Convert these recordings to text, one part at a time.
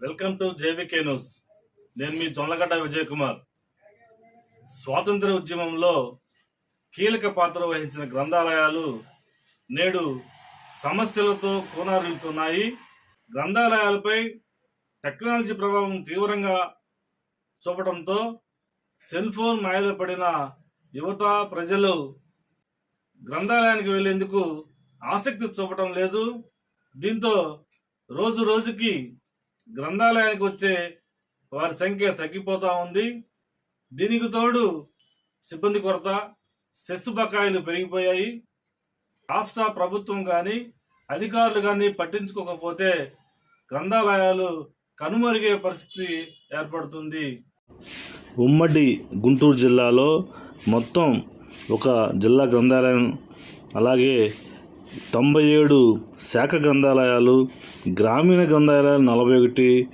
Welcome to JBK news. నేను మీ జొన్నగడ్డ విజయ్ కుమార్ స్వాతంత్ర ఉద్యమంలో కీలక పాత్ర వహించిన గ్రంథాలయాలు నేడు సమస్యలతో కూనారిల్లుతున్నాయి గ్రంథాలయాలపై టెక్నాలజీ ప్రభావం తీవ్రంగా చూపడంతో సెల్ ఫోన్ మాయలో పడిన యువత ప్రజలు గ్రంథాలయానికి వెళ్ళేందుకు ఆసక్తి చూపటం లేదు. దీంతో రోజు రోజుకి గ్రంథాలయానికి వచ్చే వారి సంఖ్య తగ్గిపోతూ ఉంది. దీనికి తోడు సిబ్బంది కొరత సెస్ బకాయిలు పెరిగిపోయాయి. రాష్ట్ర ప్రభుత్వం కానీ అధికారులు కానీ పట్టించుకోకపోతే గ్రంథాలయాలు కనుమరుగే పరిస్థితి ఏర్పడుతుంది. ఉమ్మడి గుంటూరు జిల్లాలో మొత్తం ఒక జిల్లా గ్రంథాలయం అలాగే తొంభై ఏడు శాఖ గ్రంథాలయాలు గ్రామీణ గ్రంథాలయాలు నలభై ఒకటి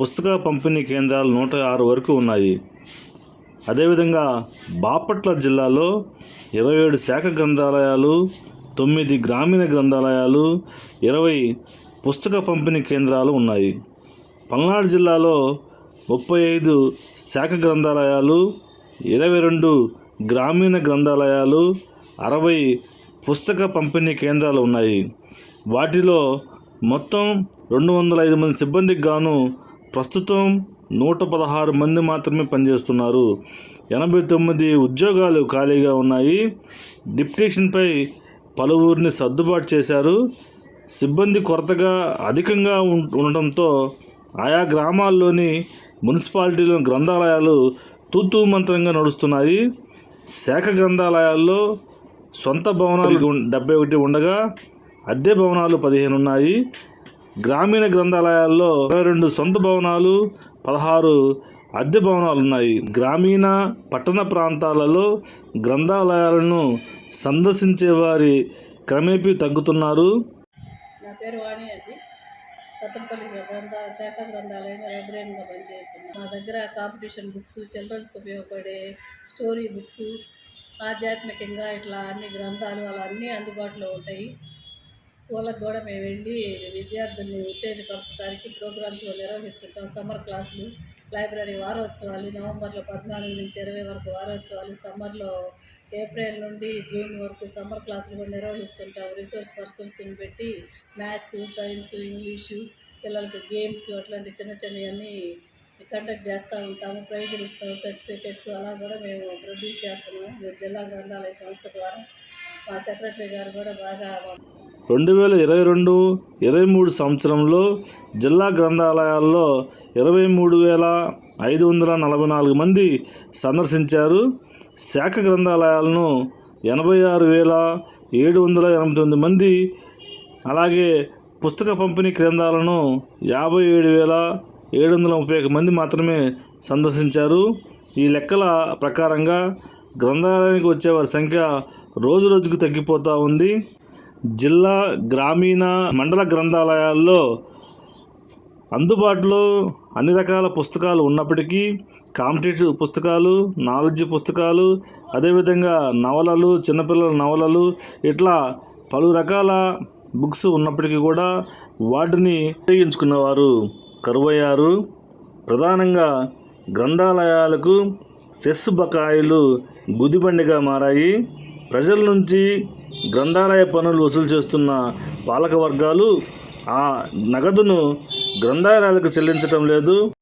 పుస్తక పంపిణీ కేంద్రాలు నూట ఆరు వరకు ఉన్నాయి. అదేవిధంగా బాపట్ల జిల్లాలో ఇరవై ఏడు శాఖ గ్రంథాలయాలు తొమ్మిది గ్రామీణ గ్రంథాలయాలు ఇరవై పుస్తక పంపిణీ కేంద్రాలు ఉన్నాయి. పల్నాడు జిల్లాలో ముప్పై ఐదు శాఖ గ్రంథాలయాలు ఇరవై రెండు గ్రామీణ గ్రంథాలయాలు అరవై పుస్తక పంపిణీ కేంద్రాలు ఉన్నాయి. వాటిలో మొత్తం రెండు వందల ఐదు మంది సిబ్బందికి గాను ప్రస్తుతం నూట పదహారు మంది మాత్రమే పనిచేస్తున్నారు. ఎనభై తొమ్మిది ఉద్యోగాలు ఖాళీగా ఉన్నాయి. డిప్టేషన్పై పలువురిని సర్దుబాటు చేశారు. సిబ్బంది కొరతగా అధికంగా ఉండటంతో ఆయా గ్రామాల్లోని మున్సిపాలిటీలోని గ్రంథాలయాలు తూతూ మంత్రంగా నడుస్తున్నాయి. శాఖ గ్రంథాలయాల్లో సొంత భవనాలు డెబ్బై ఒకటి ఉండగా అద్దె భవనాలు పదిహేను ఉన్నాయి. గ్రామీణ గ్రంథాలయాల్లో ఇరవై రెండు సొంత భవనాలు పదహారు అద్దె భవనాలు ఉన్నాయి. గ్రామీణ పట్టణ ప్రాంతాలలో గ్రంథాలయాలను సందర్శించే వారి క్రమేపీ తగ్గుతున్నారు. నా పేరు వాణి అండి. సత్తంపల్లి గ్రంథ శాఖ గ్రంథాలయంగా లైబ్రరీగా పనిచేస్తున్నాను. మా దగ్గర కాంపిటీషన్ బుక్స్ చిల్డ్రన్స్కి ఉపయోగపడే స్టోరీ బుక్స్ ఆధ్యాత్మికంగా ఇట్లా అన్ని గ్రంథాలు అలా అన్నీ అందుబాటులో ఉంటాయి. స్కూళ్ళకు కూడా మేము వెళ్ళి విద్యార్థుల్ని ఉత్తేజపరచడానికి ప్రోగ్రామ్స్ నిర్వహిస్తుంటాం. సమ్మర్ క్లాసులు లైబ్రరీ వారోత్సవాలు నవంబర్లో పద్నాలుగు నుంచి ఇరవై వరకు వారోత్సవాలు సమ్మర్లో ఏప్రిల్ నుండి జూన్ వరకు సమ్మర్ క్లాసులు కూడా నిర్వహిస్తుంటాం. రిసోర్స్ పర్సన్స్ని పెట్టి మ్యాథ్స్ సైన్స్ ఇంగ్లీషు పిల్లలకి గేమ్స్ అట్లాంటి చిన్న చిన్నవన్నీ కండక్ట్ చేస్తూ ఉంటాము ప్రైజులు ఇస్తాము సర్టిఫికెట్స్ అలా కూడా మేము ప్రొడ్యూస్ చేస్తున్నాము. జిల్లా గ్రంథాలయ సంస్థ ద్వారా మా సెక్రటరీ గారు కూడా బాగా రెండు వేల ఇరవై రెండు ఇరవై మూడు సంవత్సరంలో జిల్లా గ్రంథాలయాల్లో ఇరవై మూడు వేల ఐదు వందల నలభై నాలుగు మంది సందర్శించారు. శాఖ గ్రంథాలయాలను ఎనభై ఆరు వేల ఏడు వందల ఎనభై తొమ్మిది మంది అలాగే పుస్తక పంపిణీ కేంద్రాలను యాభై ఏడు వేల ఏడు వందల ముప్పై ఒక మంది మాత్రమే సందర్శించారు. ఈ లెక్కల ప్రకారంగా గ్రంథాలయానికి వచ్చే వారి సంఖ్య రోజు రోజుకు తగ్గిపోతూ ఉంది. జిల్లా గ్రామీణ మండల గ్రంథాలయాల్లో అందుబాటులో అన్ని రకాల పుస్తకాలు ఉన్నప్పటికీ కాంపిటేటివ్ పుస్తకాలు నాలెడ్జ్ పుస్తకాలు అదేవిధంగా నవలలు చిన్నపిల్లల నవలలు ఇట్లా పలు రకాల బుక్స్ ఉన్నప్పటికీ కూడా వాటిని ఉపయోగించుకున్నవారు. కరువయ్యారు. ప్రధానంగా గ్రంథాలయాలకు సెస్ బకాయిలు గుదిబండిగా మారాయి. ప్రజల నుంచి గ్రంథాలయ పనులు వసూలు చేస్తున్న పాలక వర్గాలు ఆ నగదును గ్రంథాలయాలకు చెల్లించటం లేదు.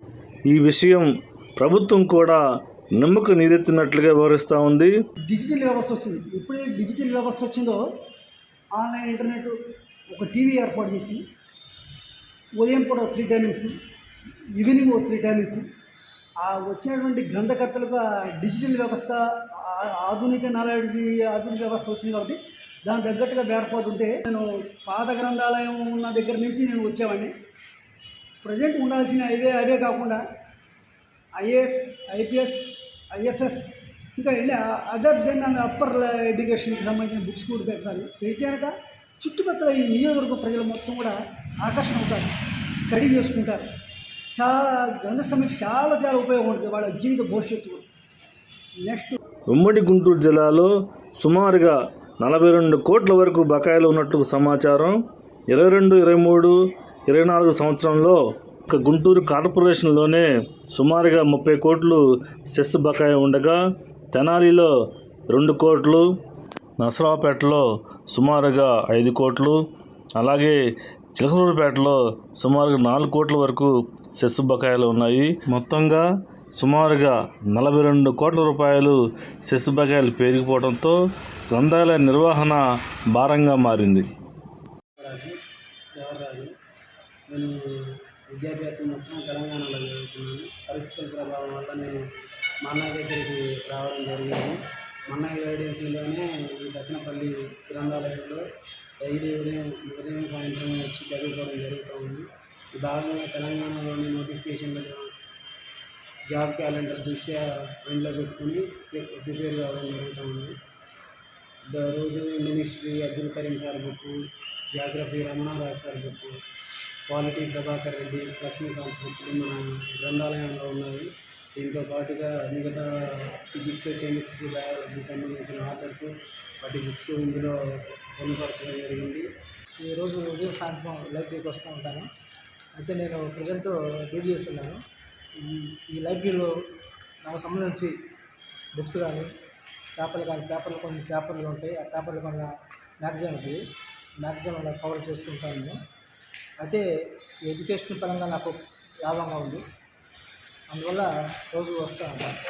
ఈ విషయం ప్రభుత్వం కూడా నమ్మక నీరెత్తినట్లుగా వివరిస్తూ ఉంది. డిజిటల్ వ్యవస్థ వచ్చింది. ఎప్పుడైతే డిజిటల్ వ్యవస్థ వచ్చిందో ఆన్లైన్ ఇంటర్నెట్ ఒక టీవీ ఏర్పాటు చేసి ఉదయం పూట త్రీ టైమింగ్స్ ఈవినింగ్ ఓ త్రీ టైమింగ్స్ ఆ వచ్చినటువంటి గ్రంథకర్తలకు డిజిటల్ వ్యవస్థ ఆధునిక నాలెడ్జ్ ఆధునిక వ్యవస్థ వచ్చింది కాబట్టి దాని తగ్గట్టుగా ఏర్పాటు నేను పాత గ్రంథాలయం ఉన్న దగ్గర నుంచి నేను వచ్చేవాడిని. ప్రజెంట్ ఉండాల్సిన అవే అవే కాకుండా ఐఏఎస్ ఐపీఎస్ ఐఎఫ్ఎస్ ఇంకా అదర్ దెన్ అప్పర్ ఎడ్యుకేషన్కి సంబంధించిన బుక్స్ కూడా పెట్టాలి. పెడితే చుట్టుపక్కల ఈ నియోజకవర్గ ప్రజలు మొత్తం కూడా ఆకర్షణ అవుతారు. స్టడీ చేసుకుంటారు. చాలా గ్రంథ సమీక్ష చాలా చాలా ఉపయోగం ఉంటుంది వాళ్ళ జీవిత భవిష్యత్తు నెక్స్ట్ ఉమ్మడి గుంటూరు జిల్లాలో సుమారుగా నలభై రెండు కోట్ల వరకు బకాయిలు ఉన్నట్లు సమాచారం. ఇరవై రెండు ఇరవై మూడు ఇరవై నాలుగు సంవత్సరంలో ఒక గుంటూరు కార్పొరేషన్లోనే సుమారుగా ముప్పై కోట్లు సెస్ బకాయి ఉండగా తెనాలిలో రెండు కోట్లు నసరావుపేటలో సుమారుగా ఐదు కోట్లు అలాగే చిలకలూరుపేటలో సుమారుగా నాలుగు కోట్ల వరకు సెస్ బకాయిలు ఉన్నాయి. మొత్తంగా సుమారుగా నలభై రెండు కోట్ల రూపాయలు సెస్ బకాయిలు పెరిగిపోవడంతో గ్రంథాలయ నిర్వహణ భారంగా మారింది. నేను విద్యాభ్యాసం మొత్తం తెలంగాణలో చదువుకున్నాను పరిస్థితుల ప్రభావం వల్ల నేను మా అన్నయ్య దగ్గరికి రావడం జరిగింది. అన్నయ్య గైడెన్సీలోనే ఈ దక్షిణపల్లి గ్రంథాలయంలో డైలీ ఉదయం ఉదయం సాయంత్రం వచ్చి చదువుకోవడం జరుగుతూ ఉంది. ఈ భాగంగా తెలంగాణలోని నోటిఫికేషన్లో జాబ్ క్యాలెండర్ దృష్ట్యా మైండ్లో పెట్టుకుని ప్రిపేర్ కావడం జరుగుతూ ఉంది. రోజు ministry Abdul Karim sir book geography Ramanaraj sir book quality Prabhakar Reddy Laxmikanth బుక్లు మన గ్రంథాలయంలో ఉన్నాయి. దీంతో పాటుగా మిగతా ఫిజిక్స్ కెమిస్ట్రీ బయాలజీ సంబంధించిన ఆథర్స్ వాటి బుక్స్ ఇందులో పొందుపరచడం జరిగింది. ఈరోజు ఉదయం సాయంత్రం లైబ్రరీకి వస్తూ ఉంటాను. అయితే నేను ప్రజెంట్ డ్యూటీ చేస్తున్నాను. ఈ- ఈ లైబ్రరీలో నాకు సంబంధించి బుక్స్ కానీ పేపర్లు కానీ పేపర్లు కొన్ని పేపర్లు ఉంటాయి. ఆ పేపర్లు కొన్ని మ్యాగజైన్ ఉంటుంది మ్యాగజైన్ అలా కవర్ చేసుకుంటాను. నేను అయితే ఎడ్యుకేషన్ పరంగా నాకు లాభంగా ఉంది. అందువల్ల రోజు వస్తూ ఉంటాను